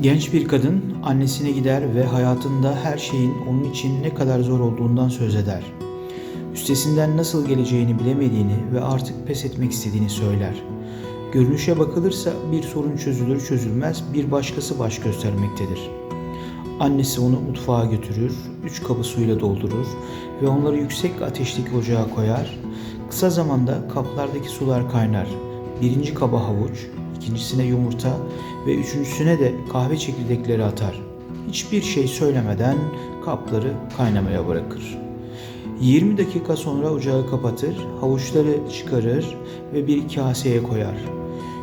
Genç bir kadın annesine gider ve hayatında her şeyin onun için ne kadar zor olduğundan söz eder. Üstesinden nasıl geleceğini bilemediğini ve artık pes etmek istediğini söyler. Görünüşe bakılırsa bir sorun çözülür çözülmez bir başkası baş göstermektedir. Annesi onu mutfağa götürür, üç kabı suyla doldurur ve onları yüksek ateşteki ocağa koyar. Kısa zamanda kaplardaki sular kaynar. Birinci kaba havuç, ikincisine yumurta ve üçüncüsüne de kahve çekirdekleri atar. Hiçbir şey söylemeden kapları kaynamaya bırakır. 20 dakika sonra ocağı kapatır, havuçları çıkarır ve bir kaseye koyar.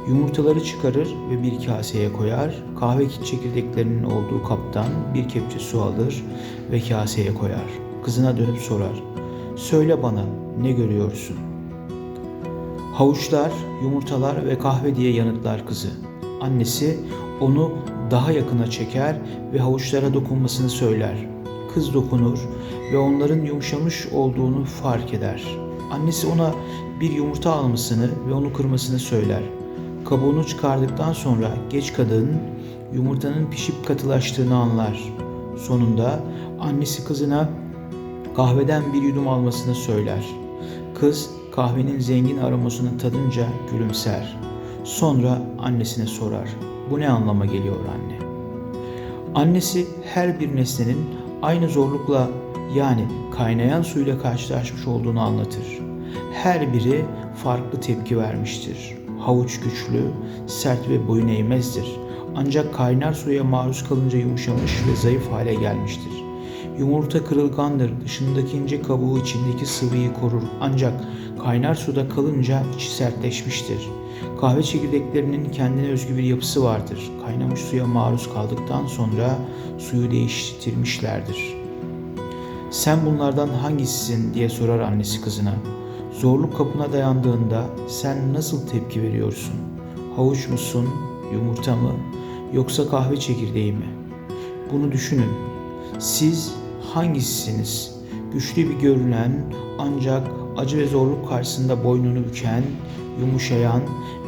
Yumurtaları çıkarır ve bir kaseye koyar. Kahve çekirdeklerinin olduğu kaptan bir kepçe su alır ve kaseye koyar. Kızına dönüp sorar. Söyle bana ne görüyorsun? Havuçlar, yumurtalar ve kahve diye yanıtlar kızı. Annesi onu daha yakına çeker ve havuçlara dokunmasını söyler. Kız dokunur ve onların yumuşamış olduğunu fark eder. Annesi ona bir yumurta almasını ve onu kırmasını söyler. Kabuğunu çıkardıktan sonra geç kadın yumurtanın pişip katılaştığını anlar. Sonunda annesi kızına kahveden bir yudum almasını söyler. Kız kahvenin zengin aromasını tadınca gülümser. Sonra annesine sorar. Bu ne anlama geliyor anne? Annesi her bir nesnenin aynı zorlukla yani kaynayan suyla karşılaşmış olduğunu anlatır. Her biri farklı tepki vermiştir. Havuç güçlü, sert ve boyun eğmezdir. Ancak kaynar suya maruz kalınca yumuşamış ve zayıf hale gelmiştir. Yumurta kırılgandır, dışındaki ince kabuğu içindeki sıvıyı korur. Ancak kaynar suda kalınca içi sertleşmiştir. Kahve çekirdeklerinin kendine özgü bir yapısı vardır. Kaynamış suya maruz kaldıktan sonra suyu değiştirmişlerdir. Sen bunlardan hangisisin diye sorar annesi kızına. Zorluk kapına dayandığında sen nasıl tepki veriyorsun? Havuç musun, yumurta mı, yoksa kahve çekirdeği mi? Bunu düşünün. Siz hangisisiniz? Güçlü bir görünen ancak acı ve zorluk karşısında boynunu büken, yumuşayan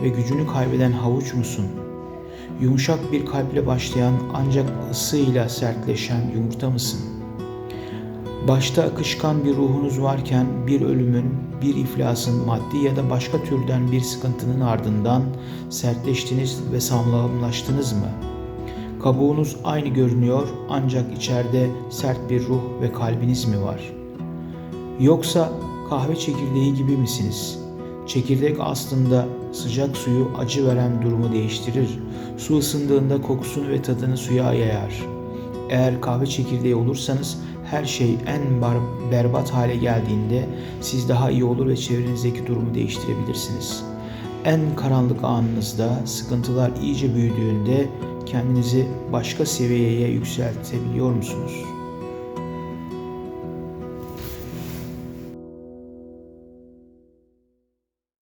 ve gücünü kaybeden havuç musun? Yumuşak bir kalple başlayan ancak ısıyla sertleşen yumurta mısın? Başta akışkan bir ruhunuz varken bir ölümün, bir iflasın, maddi ya da başka türden bir sıkıntının ardından sertleştiniz ve sağlamlaştınız mı? Kabuğunuz aynı görünüyor ancak içeride sert bir ruh ve kalbiniz mi var? Yoksa kahve çekirdeği gibi misiniz? Çekirdek aslında sıcak suyu acı veren durumu değiştirir. Su ısındığında kokusunu ve tadını suya yayar. Eğer kahve çekirdeği olursanız her şey en berbat hale geldiğinde siz daha iyi olur ve çevrenizdeki durumu değiştirebilirsiniz. En karanlık anınızda sıkıntılar iyice büyüdüğünde kendinizi başka seviyeye yükseltebiliyor musunuz?